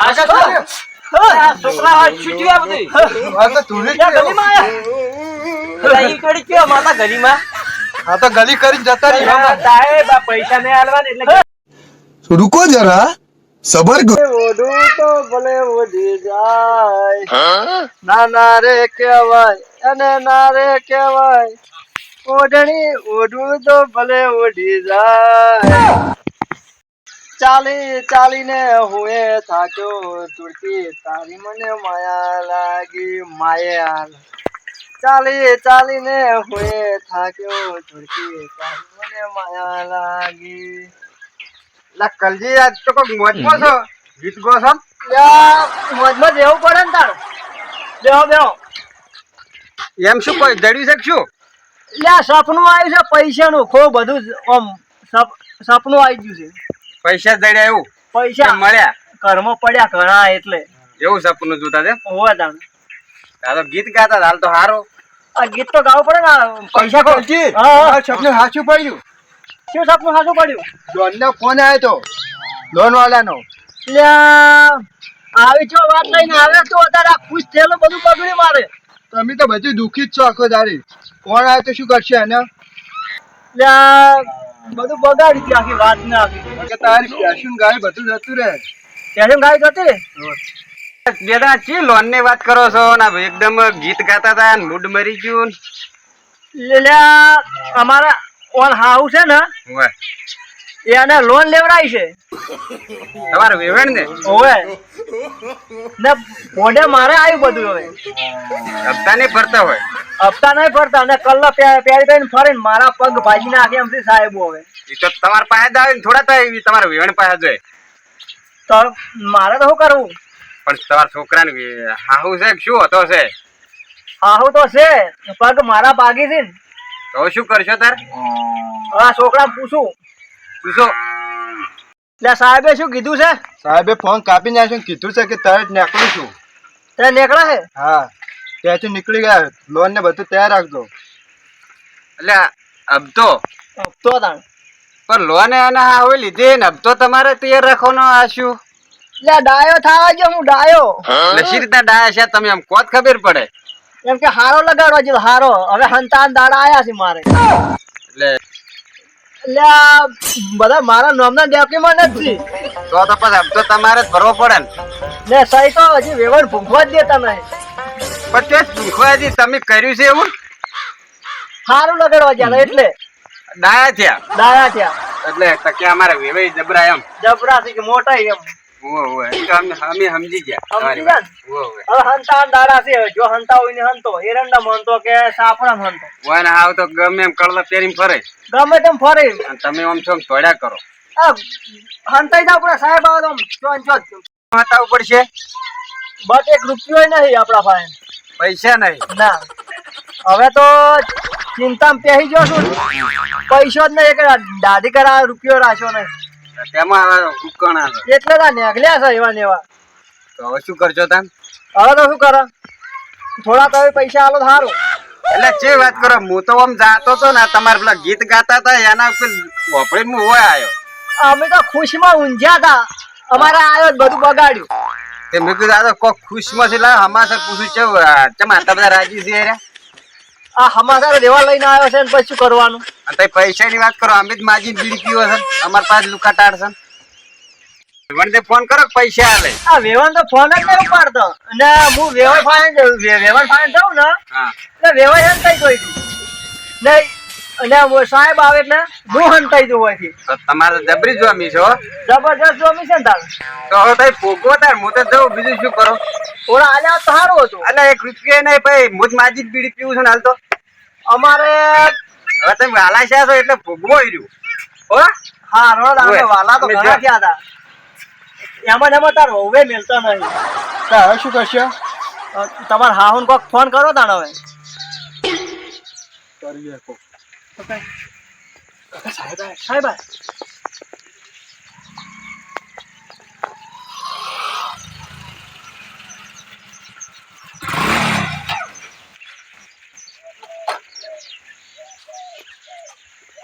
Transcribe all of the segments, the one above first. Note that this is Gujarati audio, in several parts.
છોકરા હા તો ગલી કરીને જતા પૈસા નહીં હાલવાની એટલે રૂકો જરા સબર ઓઢું તો ભલે ઓઢી જાય. ના ના રે કહેવાય અને ના રે કહેવાય. ઓઢણી ઓઢું તો ભલે ઓઢી જાય. ચાલી ચાલીને હુએ થાક્યો તુરતી તારી મને માયા લાગી માયા ચાલી ચાલીને હુએ થાક્યો તુરતી તારી મને માયા લાગી. લા કલજી આજ તો કોક મોજમાં છો? ગીત ગો છો? મોજમાં રહેવું પડે ને તાર. બેહો બેહો. એમ શું કોઈ જડ્યું છે શું? એટલે સપનું આવ્યું છે પૈસાનું. ખૂબ બધું આમ સપ- સપનું આવી ગયું છે. પૈસા જડ્યા એવું? પૈસા? મળ્યા? કર્મ પડ્યા ઘણા એટલે. એવું સપનું જોતા છે હોવા તાણ તો ગીત ગાતા હાલ તો હારો. આ ગીત તો ગાવું પડે ને પૈસા કો હા, હા. સપનું સાચું પડ્યું. શું સપનું સાચું પડ્યું? લોન નો ફોન આવ્યો તો. લોન વાળાનો આવી જો વાત લઈને આવે તો અત્યારે ખુશ થયેલો બધું બગડી મારે. તમે તો બધું દુઃખી જ છો આખો દાડી. ફોન આવ્યો તો શું કરશે એને? આ બધું બગાડી ગયું આખી વાત ના કે તારી પેશન ગાય બધું જતું રહે. પેશન ગાય જતી? રહે બેટા ચી લોનની વાત કરો છો? ને એકદમ ગીત ગાતા હતા ને મૂડ મરી ગયું એટલે અમારા ઓન હાઉસ છે ને એને લોન લેવડાવી છે. તમારે વેવણ ને? ઓવે ને મોઢે મારે આવ્યું બધું હવે. હપ્તા નહીં ફરતા હોય. હપ્તા નહીં ફરતા અને કલ્લા પ્યારી થઈને ફરે મારા પગ ભાજી નાખે એમથી સાહેબ હવે. એ તો તમારા પાસે જ આવે ને થોડા તો તમારા વેવણ પાસે જોઈએ તો મારે તો શું કરવું? પણ તમારા છોકરાને ને હાહુ છે શું હતો છે? હાહુ તો છે પગ મારા ભાગી છે ને. તો શું કરશો તાર? આ છોકરા પૂછું. પૂછો. એટલે સાહેબે શું કીધું છે? સાહેબે ફોન કાપી નાખ્યો કીધું છે કે તરત નીકળું છું. ત્યાં નીકળે છે? હા ત્યાંથી નીકળી ગયા. લોન ને બધું તૈયાર રાખજો. એટલે હપ્તો? તો તાણ. પણ લોન એને હવે લીધી ને. હપ્તો તમારે તૈયાર રાખવાનો આ શું? એટલે ડાયો થવા જો હું ડાયો. એટલે શી રીતના ડાયા છે? તમે એમ કોત ખબર પડે. એમ કે હારો લગાડવા જેવો હારો. હવે હંતાન દાડા આયા છે મારે. એટલે બધા મારા નામના ડોક્યુમેન્ટ જ છે તો તો પછી હપ્તો તમારે જ ભરવો પડે ને. ને સાહેબ તો હજી વ્યવહાર ભૂખવા જ દેતા નહીં. પણ તે દુખવાજી તમે કર્યું છે એવું? સારું લગાડવા ગયા એટલે. ડાયા થયા? ડાયા થયા. એટલે કે અમારે વેવાઈ જબરા એમ. જબરાથી કે મોટા એમ. અમે અમે સમજી ગયા. તમારી સમજી વાત. ઓવે ઓવે હવે હંતાન દાડા છે. જો હંતા હોય ને હંતો. એરંડા હંતો કે સાપડા હંતો. ઓય હાવ તો ગમે એમ કળલા પહેરીને ફરે. ગમે તેમ ફરે. તમે આમ છો તોડ્યા કરો. હંતાઈ સાહેબ આવે તો ચોન ચોન. હટાવવું પડશે? બટ એક રૂપિયો નહીં આપણા પાસે પૈસા નહીં. ના. હવે તો ચિંતામાં પહેરી ગયો છું. પૈસો જ નહીં. દાદી કરા રૂપિયો રાખ્યો નહીં. તેમાં હવે એટલે તા નેગલ્યા છે એવા ને તો હવે શું કરશો તમે? હવે તો શું કરે? થોડા તો પૈસા આલો સારું એટલે જે વાત કરો હું તો આમ જાતો તો ને તમારે પેલા ગીત ગાતા હતા એના ઉપર વાપરીને હું હોય આવ્યો અમે તો ખુશમાં ઊંઝ્યા હતા. અમારે આવ્યો બધું બગાડ્યું. તે મેં કીધું આ તો કોક ખુશમાં છે લા હમાસર પૂછ્યું છે ચમ આટલા બધા રાજી છે રે આ હમાસાર રેવા લઈને આવ્યો છે ને પછી શું કરવાનું? અને તઈ પૈસાની વાત કરો અમે જ માજી બીડી પીવો છે અમાર પાસે લુકા ટાળ છે વણદે ફોન કરો પૈસા આલે આ તો ફોન જ નહીં ઉપાડતો. અને હું વેવાય ફાઈન વેવાન ફાઈન જાઉં ને એટલે હંતાઈ જોઈ નહીં અને સાહેબ આવે એટલે હું હંતાઈ જવું હોયથી તમારે જબરી જોમી છો જબરજસ્ત જોમી છે ને તાર? તો હવે તઈ તાર હું તો જઉં બીજું શું કરો? થોડા આજે તો સારું હતું. એટલે એક રૂપિયા નહીં ભાઈ હું જ માજી બીડી પીવું છું ને હાલ તો. અમારે હવે તમે વાલા છે છો એટલે ભોગવો રહ્યું. હો? હા રોડ અમે વાલા તો ઘણા જો. થયા હતા. એમાં એમાં તાર હવે મેલતા નહીં. હવે શું કરશે? તમારે હાહુન કોક ફોન કરો તાણ હવે. સાહેબ આ.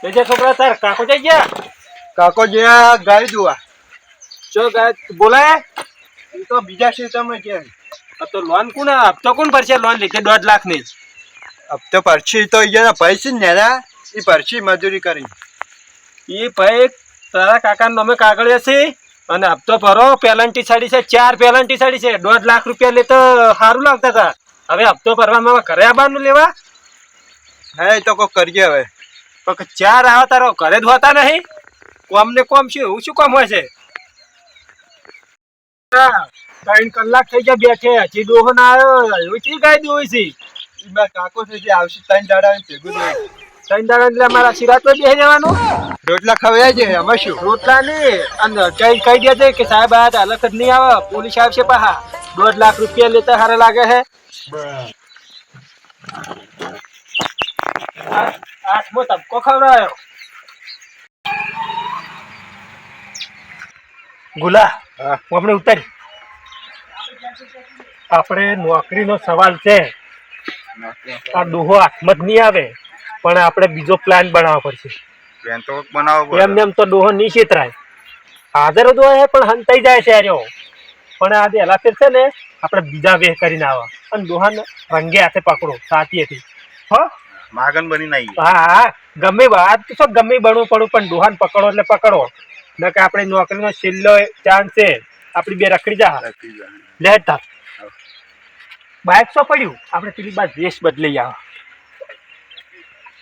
બીજા છોકરા તાર કાકો જઈ ગયા? કાકો જ્યાં ગાય દુઆ ચો ગાય બોલાય એ તો બીજા ક્ષેત્રમાં કે તો લોન કોણ હપ્તો કોણ ભરશે? લોન લીધે દોઢ લાખની હપ્તો પરછી તો એના પૈસા ને નેના એ પરછી મજૂરી કરી. એ ભાઈ તારા કાકા નામે કાગળિયા છે. અને હપ્તો ભરો પેલન્ટી સાડી છે ચાર પેલન્ટી સાડી છે. દોઢ લાખ રૂપિયા લે તો સારું લાગતા હતા હવે હપ્તો ભરવામાં ઘરે આવવાનું લેવા? હા તો કોઈ કરીએ હવે. પણ ચાર આવા તારો ઘરે જ હોતા નહીં? કોમ ને કોમ શું એવું શું કોમ હોય છે? ત્રણ કલાક થઈ ગયા બેઠે હજી ડોહો ના આવ્યો. એવું ચી ગાય દોઈ છે? કાકો છે આવશે ત્રણ દાડા ભેગું નહીં ત્રણ દાડા એટલે અમારા સિરાત બેસી જવાનું રોટલા ખવાય છે આમાં શું? રોટલા નહીં અને કઈ કહી દે છે કે સાહેબ આ હાલત જ નહીં આવે. પોલીસ આવશે પાહા. દોઢ લાખ રૂપિયા લેતા સારા લાગે છે. આઠમો તબકો ખવડાયો. ગુલા આપણે ઉતર. આપણે નોકરીનો સવાલ છે. આ ડોહો હાથમાં જ નહીં આવે. પણ આપણે બીજો પ્લાન બનાવવો પડશે. પ્લાન તો એમને એમ તો ડોહો નહીં છેતરાય. હાજર જ હોય પણ હંતાઈ જાય છે આર્યો પણ આ પહેલા ફેર છે ને આપણે બીજા વેહ કરીને આવા. અને ડોહાને રંગે હાથે પકડો સાતીએથી હો? માગન બની નહીં હા હા. ગમે વાત તો ગમે બનવું પડું પણ ડોહાને પકડો એટલે પકડો. ન કે આપણે નોકરીનો છેલ્લો ચાન્સ છે. આપણી બે રખડી જા. લેતા બાઇક સો પડ્યું? આપણે પેલી બાદ વેશ બદલી આવા.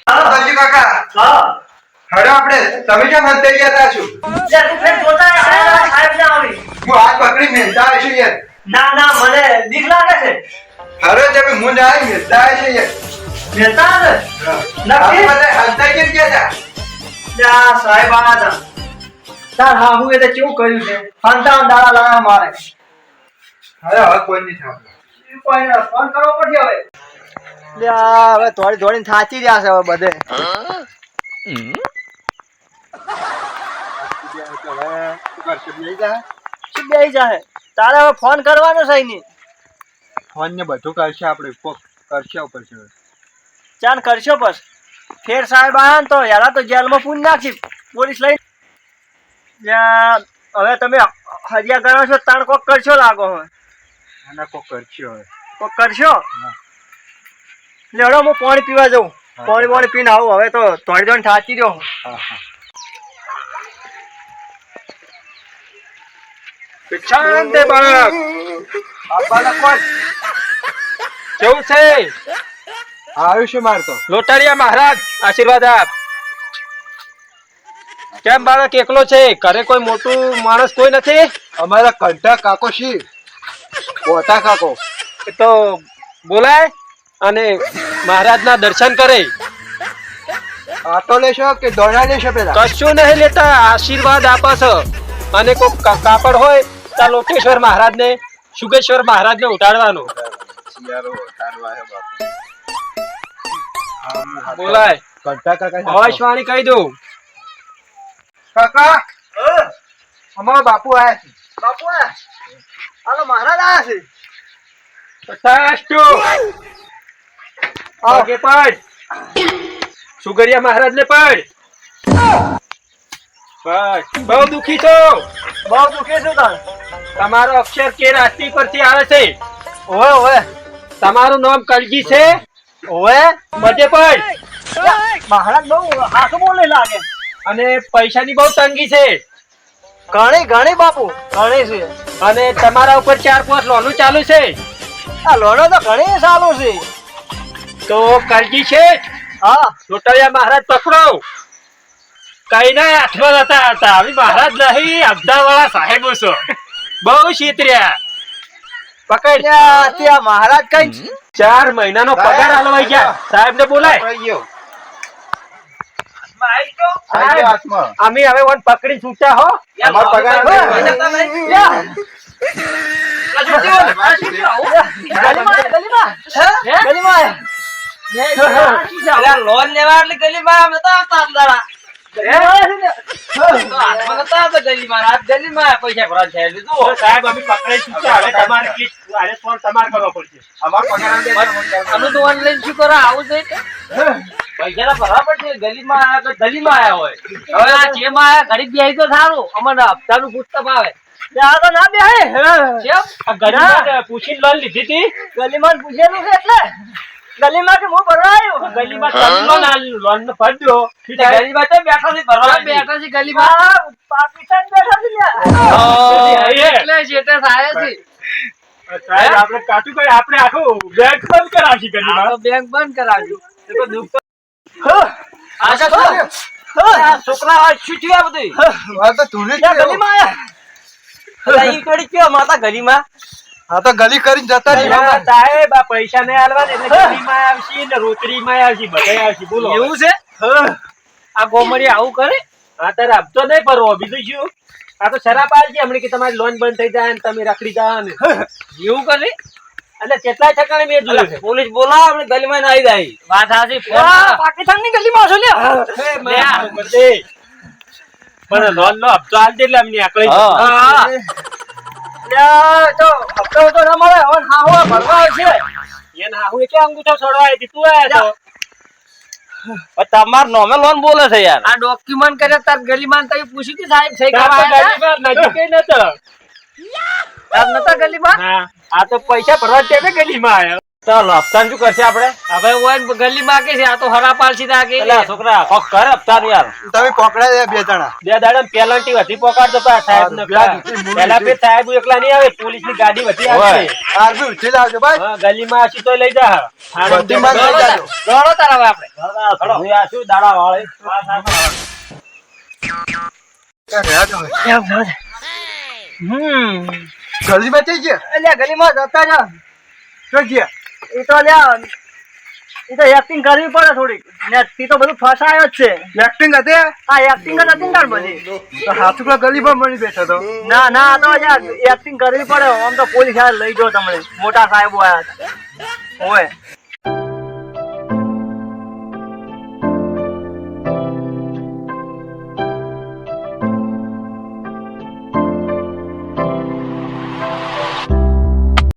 હજી કાકા. હડો આપણે તમે કેમ હંતાઈ ગયા તા છું હું. હાથ પકડી મેલતા છું યાર. ના ના મને બીક લાગે છે. અરે તમે મુંડ આવી મેલતા છે યાર. મહેતા ને મને બધા હંતાઈ કેમ ગયા તા ત્યાં સાહેબ આ હતા. તાર હા હું એ તો કેવું કર્યું છે? હંતા દાડા લાયા મારે. અરે હવે કોઈ નહીં થાય કોઈ ફોન કરવો પડશે હવે. હવે થોડી થોડી થાચી રહ્યા છે હવે બધે. શું જાહે? તારે હવે ફોન કરવાનો છે નહીં ફોન ને બધું કરશે આપણે કરશે છે ચાલ કરશો બસ. ફેર સાહેબ આયા ને તો યાર તો જેલમાં પૂરી નાખી. પોલીસ લઈ હવે તમે હરિયા કરો છો તાણ કોક કરશો લાગો હવે. કોક કરશો હવે. કોક કરશો? લેડો હું પાણી પીવા જાઉં. પાણી પાણી પીને આવું. હવે તો થોડી થોડી થાચી રહ્યો શાંતિ બાળક. કેવું છે? આયુષ્ય મારતો લોટારિયા મહારાજ આશીર્વાદ આપ. કેમ બાળક એકલો છે? ઘરે કોઈ મોટું માણસ કોઈ નથી? અમારા કંઠા કાકો શી? પોતા કાકો. એ તો બોલાય અને મહારાજના દર્શન કરે. આટો લેશો કે દોડા લેશો પેલા? કશું નહીં લેતા આશીર્વાદ આપે છો. અને કોઈ કાપડ હોય તો લોકેશ્વર મહારાજને સુગેશ્વર મહારાજને ઉતારવાનું બોલાય. અવાજવાણી કહી દઉં. કાકા અમારા બાપુ આયા છે. બાપુ આયા? હાલો મહારાજ આયા છે. તથાસ્તુ આગે પડ. સુગરિયા મહારાજને પડ. પડ. બહુ દુખી છો? બહુ દુખી છું તાર. તમારો અક્ષર કે રાશિ પરથી આવે છે? ઓવે ઓવે. તમારું નામ કલજી છે? ઓવે. મજે પડ. મહારાજ બહુ હાથ બોલે લાગે. અને પૈસાની બહુ તંગી છે. ઘણી ઘણી બાપુ ઘણી છે. અને તમારા ઉપર ચાર પાંચ લોનું ચાલુ છે. આ લોનો તો ઘણી સારું છે. તો કાળજી છે? હા. લોટાળિયા મહારાજ પકડો. કઈ ના હાથમાં નતા હતા. હવે મહારાજ નહીં અબધા વાળા સાહેબો છો. બહુ શીતર્યા. પકડ ત્યાં મહારાજ કઈ ચાર મહિનાનો પગાર હલવાઈ ગયા. સાહેબ ને બોલાય. આવી ગયો. આવી ગયો? આવી ગયો હાથમાં. અમે હવે વન પકડી છૂટા હો. અમારો પગાર લોન લેવા એટલે ગલીમાં અમે તો આવતા દાડા. હપ્તા નું આવતા ગલીમાં રાત ગલીમાં પૈસા ભરવા છે એટલે જુઓ. તો સાહેબ અમે પકડી છૂટા હવે તમારે કી- આને ફોન તમારે કરવો પડશે. અમારો પગાર આવી જાય. અમે તો ઓનલાઈન શું કરો આવું છે પૈસા ના કેમ? પૂછીને લોન લીધી હતી. ગલીમાં પૂછેલું છે એટલે. ગલીમાં કે હું. ભરવા આવ્યો ગલીમાં તમે લોન આલી, લોન ને ભરજો ગલીમાં તો બેઠા છે ભરવા બેઠા છે ગલીમાં. પાકિસ્તાન બેઠા છે લ્યા. હા. એટલે જેટે થાય છે આપણે કાચું કરી આપણે આખું બેંક બંધ કરાવી ગલીમાં. બેંક બંધ કરાવ્યું એ તો દુઃખ આશા? છોકરા આ આ બધું આ તો તું ગલીમાં આયા. અલા, ઈ માતા ગલીમાં? આ તો ગલી કરીને જતા રહ્યા સાહેબ આ પૈસા નહીં હાલવા ને એટલે ગલીમાં આવશે ને રોતરીમાં આવશે બધાય આવશે બોલો એવું છે? આ ગોમરી આવું કરે? હા તારે આપતો નહીં પરવો બીજું શું? આ તો શરાબ આલજી હમણાં કે તમારી લોન બંધ થઈ જાય ને તમે રખડી જાઓ ને. એવું કરે? એટલે કેટલા ઠકાણે મેં જોયું છે. પોલીસ બોલાવો આપણે ગલીમાં ના આવી જાય. વાત સાચી પાકિસ્તાનની ગલીમાં છો બધે. પણ લોન નો હપ્તો દે એટલે અમને આકડી હા. હા. તો હપ્તો તો ના મળે હવે હા ભરવા આવશે એને હાહુ એટલે અંગૂઠો છોડવા આવી તું આયા તો તમાર નોમે લોન બોલે છે યાર આ ડોક્યુમેન્ટ કરે તાર ગલીમાં તઈ પૂછી કે સાહેબ છે તો આયા ગલીમાં નતો. તાર નતા ગલીમાં આ તો પૈસા ભરવા છે ગલીમાં આયો ચાલો હપ્તાન શું કરશે આપણે? હવે ઓય ગલીમાં કે છે આ તો હરા પાલસી દા કે છોકરા કોક કર હપ્તા યાર. તમે પકડા બે જણા. બે દાડા પેલન્ટી વધી પોકાડતો પા સાહેબ ને પેલા પે સાહેબ એકલા નહીં આવે પોલીસની ગાડી વધી આવે આરબી ઉઠી લાવજો ભાઈ. હા ગલીમાં આશી તો લઈ જા. બધીમાં લઈ જાજો. દોડો તાર હવે આપણે હું આ શું દાડા વાળે? હમ. ગલીમાં થઈ ગયા? લ્યા ગલીમાં જતા જા તો ગયા? એ તો લ્યા એ તો એક્ટિંગ કરવી પડે થોડીક. ને તી બધું ફસાયો જ છે. એક્ટિંગ હતી? આ એક્ટિંગ જ હતી ને તાર બધી તો હાથુકડા ગલીમાં મળી બેઠો તો? ના ના તો યાર એક્ટિંગ કરવી પડે. આમ તો પોલીસ લઈ જો તમને. મોટા સાહેબો આયા હતા. ઓય.